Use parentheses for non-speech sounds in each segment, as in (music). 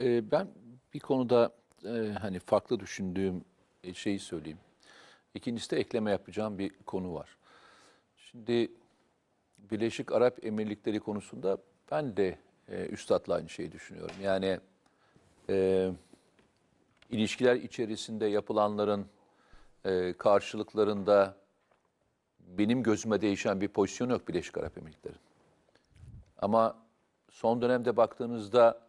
Ee, ben bir konuda e, hani farklı düşündüğüm e, şeyi söyleyeyim. İkincisi de ekleme yapacağım bir konu var. Şimdi Birleşik Arap Emirlikleri konusunda ben de e, üstadla aynı şeyi düşünüyorum. Yani e, ilişkiler içerisinde yapılanların e, karşılıklarında benim gözüme değişen bir pozisyon yok Birleşik Arap Emirlikleri. Ama son dönemde baktığınızda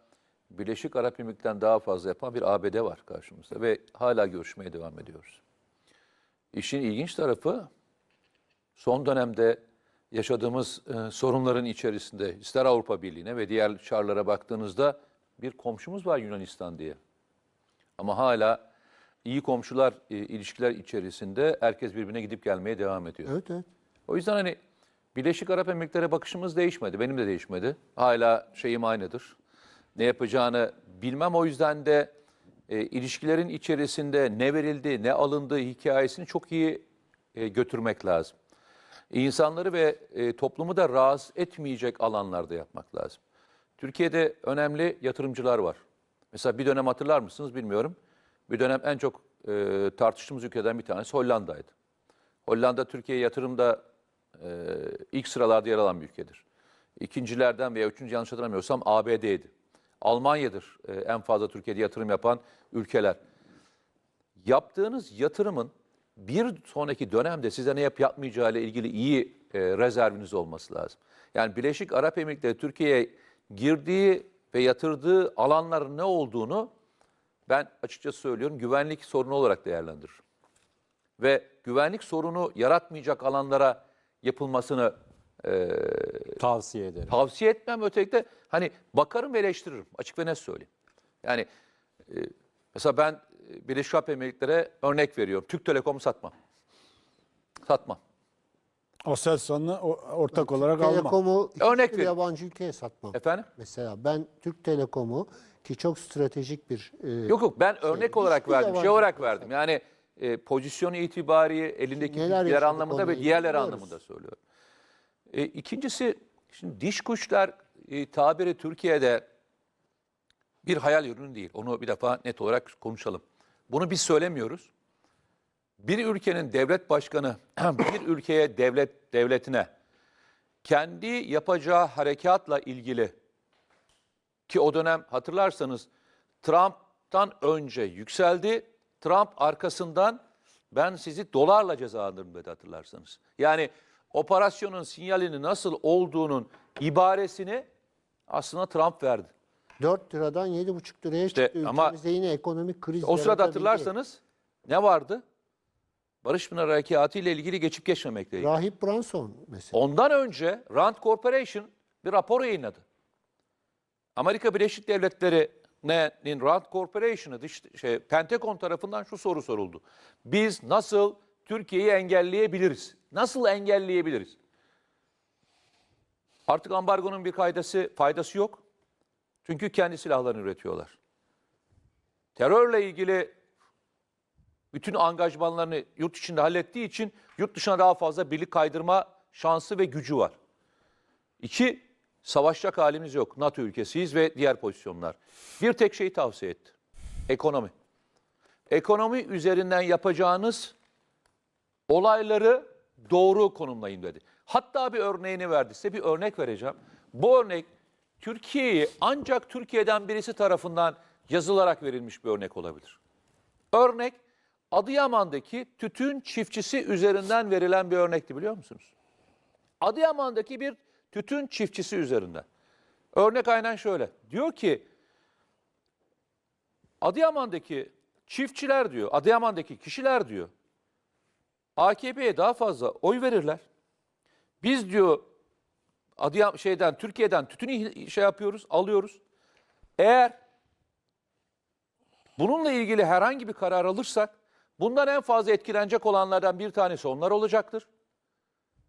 Birleşik Arap Emirlikleri'nden daha fazla yapan bir ABD var karşımızda ve hala görüşmeye devam ediyoruz. İşin ilginç tarafı son dönemde yaşadığımız e, sorunların içerisinde ister Avrupa Birliği'ne ve diğer çarlara baktığınızda bir komşumuz var Yunanistan diye. Ama hala iyi komşular e, ilişkiler içerisinde herkes birbirine gidip gelmeye devam ediyor. Evet evet. O yüzden hani Birleşik Arap Emirlikleri'ne bakışımız değişmedi. Benim de değişmedi. Hala şeyim aynıdır. Ne yapacağını bilmem. O yüzden de e, ilişkilerin içerisinde ne verildi, ne alındı hikayesini çok iyi e, götürmek lazım. İnsanları ve e, toplumu da rahatsız etmeyecek alanlarda yapmak lazım. Türkiye'de önemli yatırımcılar var. Mesela bir dönem hatırlar mısınız bilmiyorum. Bir dönem en çok e, tartıştığımız ülkeden bir tanesi Hollanda'ydı. Hollanda Türkiye yatırımda e, ilk sıralarda yer alan bir ülkedir. İkincilerden veya üçüncü yanlış hatırlamıyorsam ABD'ydi. Almanya'dır e, en fazla Türkiye'de yatırım yapan ülkeler. Yaptığınız yatırımın bir sonraki dönemde size ne yap yapmayacağı ile ilgili iyi e, rezerviniz olması lazım. Yani Birleşik Arap Emirlikleri Türkiye'ye girdiği ve yatırdığı alanların ne olduğunu ben açıkçası söylüyorum güvenlik sorunu olarak değerlendiririm ve güvenlik sorunu yaratmayacak alanlara yapılmasını e, Tavsiye ederim. tavsiye etmem. Ötelikle hani bakarım ve eleştiririm. Açık ve net söyleyeyim. Yani e, mesela ben e, Birleşik Arap Emirlikleri'ne örnek veriyorum. Türk Telekom'u satmam. Satmam. O- ortak olarak alma. Telekom'u Örnek verin. yabancı ülkeye satmam. Efendim? Mesela ben Türk Telekom'u ki çok stratejik bir e, Yok yok ben örnek olarak hiçbir verdim. Şey olarak verdim. Yani e, pozisyonu itibariyle elindeki bilgiler anlamında ve diğerler anlamında söylüyorum. E, ikincisi şimdi diş kuşlar e, tabiri Türkiye'de bir hayal ürünü değil. Onu bir defa net olarak konuşalım. Bunu biz söylemiyoruz. Bir ülkenin devlet başkanı (clears throat) bir ülkeye devlet devletine kendi yapacağı harekatla ilgili ki o dönem hatırlarsanız Trump'tan önce yükseldi. Trump arkasından ben sizi dolarla cezalandırırım dedi hatırlarsanız. Yani operasyonun sinyalini nasıl olduğunun ibaresini aslında Trump verdi. 4 liradan 7,5 liraya İşte çıktı. ama Ülkemizde yine ekonomik kriz O sırada hatırlarsanız ne vardı? Barış Pınar Harekatı ile ilgili geçip geçmemekle ilgili. Rahip Branson mesela. Ondan önce Rand Corporation bir rapor yayınladı. Amerika Birleşik Devletleri'nin Rand Corporation'ı şey Pentagon tarafından şu soru soruldu. Biz nasıl Türkiye'yi engelleyebiliriz? Nasıl engelleyebiliriz? Artık ambargonun bir faydası faydası yok. Çünkü kendi silahlarını üretiyorlar. Terörle ilgili bütün angajmanlarını yurt içinde hallettiği için yurt dışına daha fazla birlik kaydırma şansı ve gücü var. İki, savaşacak halimiz yok. NATO ülkesiyiz ve diğer pozisyonlar. Bir tek şeyi tavsiye etti. Ekonomi. Ekonomi üzerinden yapacağınız olayları doğru konumlayın dedi. Hatta bir örneğini verdi. Size bir örnek vereceğim. Bu örnek Türkiye'yi ancak Türkiye'den birisi tarafından yazılarak verilmiş bir örnek olabilir. Örnek Adıyaman'daki tütün çiftçisi üzerinden verilen bir örnekti biliyor musunuz? Adıyaman'daki bir tütün çiftçisi üzerinden. Örnek aynen şöyle. Diyor ki Adıyaman'daki çiftçiler diyor, Adıyaman'daki kişiler diyor AKP'ye daha fazla oy verirler. Biz diyor Adıyaman şeyden Türkiye'den tütünü şey yapıyoruz, alıyoruz. Eğer bununla ilgili herhangi bir karar alırsak bundan en fazla etkilenecek olanlardan bir tanesi onlar olacaktır.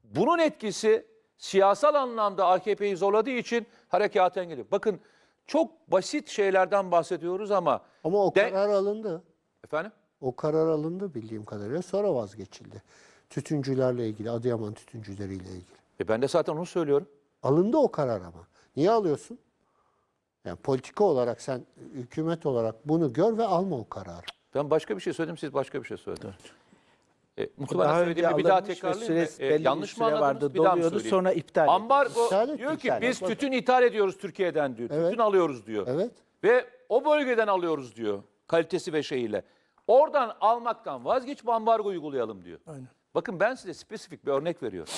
Bunun etkisi siyasal anlamda AKP'yi zorladığı için harekata engeliyor. Bakın çok basit şeylerden bahsediyoruz ama Ama o De- karar alındı. efendim O karar alındı bildiğim kadarıyla. Sonra vazgeçildi. Tütüncülerle ilgili, Adıyaman tütüncüleriyle ilgili. e ben de zaten onu söylüyorum. Alındı o karar ama. Niye alıyorsun? Yani politika olarak sen hükümet olarak bunu gör ve alma o kararı. Ben başka bir şey söyledim, siz başka bir şey söylediniz. E, muhtemelen Daha önce söylediğimi bir daha tekrarlayayım. E, yanlış mı anladınız? vardı, bir daha mı söyleyeyim? sonra iptal edildi. Ambargo İptal diyor ki iptal biz tütün ithal ediyoruz Türkiye'den diyor. Evet. Tütün alıyoruz diyor. Evet. Ve o bölgeden alıyoruz diyor. Kalitesi ve şeyiyle. Oradan almaktan vazgeç ambargo uygulayalım diyor. Bakın ben size spesifik bir örnek veriyorum.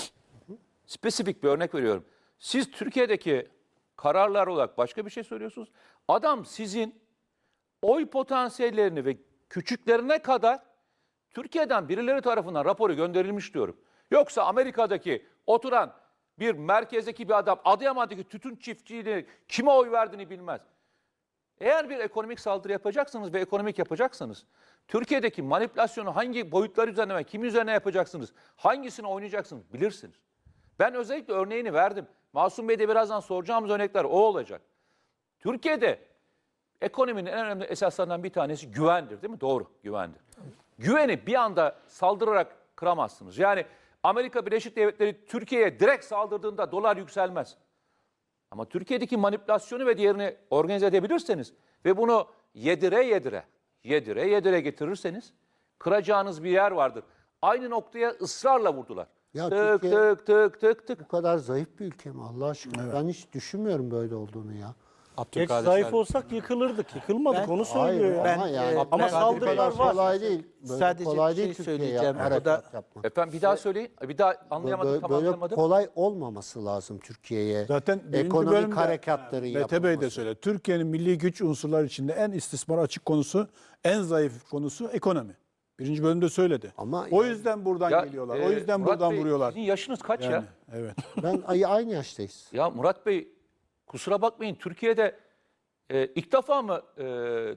Spesifik bir örnek veriyorum. Siz Türkiye'deki kararlar olarak başka bir şey söylüyorsunuz. Adam sizin oy potansiyellerini ve küçüklerine kadar Türkiye'den birileri tarafından raporu gönderilmiş diyorum. Yoksa Amerika'daki oturan bir merkezdeki bir adam Adıyaman'daki tütün çiftçiliğini kime oy verdiğini bilmez. Eğer bir ekonomik saldırı yapacaksınız ve ekonomik yapacaksanız, Türkiye'deki manipülasyonu hangi boyutlar üzerine ve kim üzerine yapacaksınız, hangisini oynayacaksınız bilirsiniz. Ben özellikle örneğini verdim. Masum Bey de birazdan soracağımız örnekler o olacak. Türkiye'de ekonominin en önemli esaslarından bir tanesi güvendir değil mi? Doğru, güvendir. Güveni bir anda saldırarak kıramazsınız. Yani Amerika Birleşik Devletleri Türkiye'ye direkt saldırdığında dolar yükselmez. Ama Türkiye'deki manipülasyonu ve diğerini organize edebilirseniz ve bunu yedire yedire, yedire yedire getirirseniz kıracağınız bir yer vardır. Aynı noktaya ısrarla vurdular. Ya tık Türkiye- tık tık tık tık. Bu kadar zayıf bir ülke mi Allah aşkına? Ben hiç düşünmüyorum böyle olduğunu ya. Geç zayıf olsak yıkılırdık. Yıkılmadık onu söylüyor ya. Hayır ama Ben, yani e, ama saldırılar var. kolay değil. Böyle Sadece kolay bir değil şey Türkiye'ye söyleyeceğim. yap- harekat da- yapmak. Efendim bir daha söyleyin. Bir daha anlayamadım, Böyle, tam böyle anlayamadım. kolay olmaması lazım Türkiye'ye. Zaten birinci ekonomik bölümde harekatları Mete Bey de yapılması. söyle. Türkiye'nin milli güç unsurları içinde en istismar açık konusu, en zayıf konusu ekonomi. Birinci bölümde söyledi. Ama o yani- yüzden buradan Ya, geliyorlar. e, o yüzden Murat buradan Bey, vuruyorlar. Sizin yaşınız kaç Yani, ya? evet. Ben ay- aynı yaştayız. Ya Murat Bey kusura bakmayın Türkiye'de e, ilk defa mı e,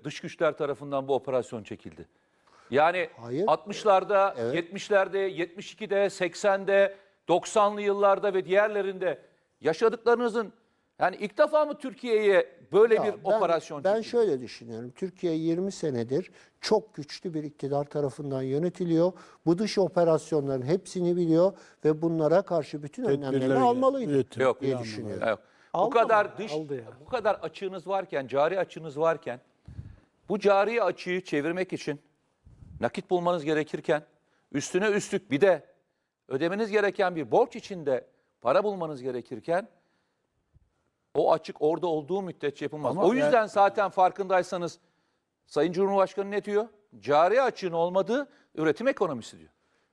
dış güçler tarafından bu operasyon çekildi? Yani Hayır. 60'larda, Evet. 70'lerde, 72'de, 80'de, 90'lı yıllarda ve diğerlerinde yaşadıklarınızın yani ilk defa mı Türkiye'ye böyle Ya bir ben, operasyon Ben çekildi? şöyle düşünüyorum. Türkiye 20 senedir çok güçlü bir iktidar tarafından yönetiliyor. Bu dış operasyonların hepsini biliyor ve bunlara karşı bütün Tedbirleri almalıydı. Yok. diye düşünüyorum. Yok. Bu Aldı kadar ama, dış, aldı ya. bu kadar açığınız varken, cari açığınız varken, bu cari açığı çevirmek için nakit bulmanız gerekirken, üstüne üstlük bir de ödemeniz gereken bir borç içinde para bulmanız gerekirken, o açık orada olduğu müddetçe yapılmaz. Ama o yani- yüzden zaten farkındaysanız Sayın Cumhurbaşkanı ne diyor? Cari açığın olmadığı üretim ekonomisi diyor.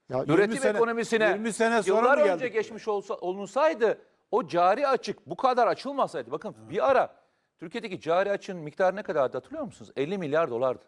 Ya, Üretim sene- ekonomisine 20 sene sonra yıllar mı önce geldik geçmiş olsa, olunsaydı o cari açık bu kadar açılmasaydı bakın bir ara Türkiye'deki cari açığın miktarı ne kadardı hatırlıyor musunuz? 50 milyar dolardı.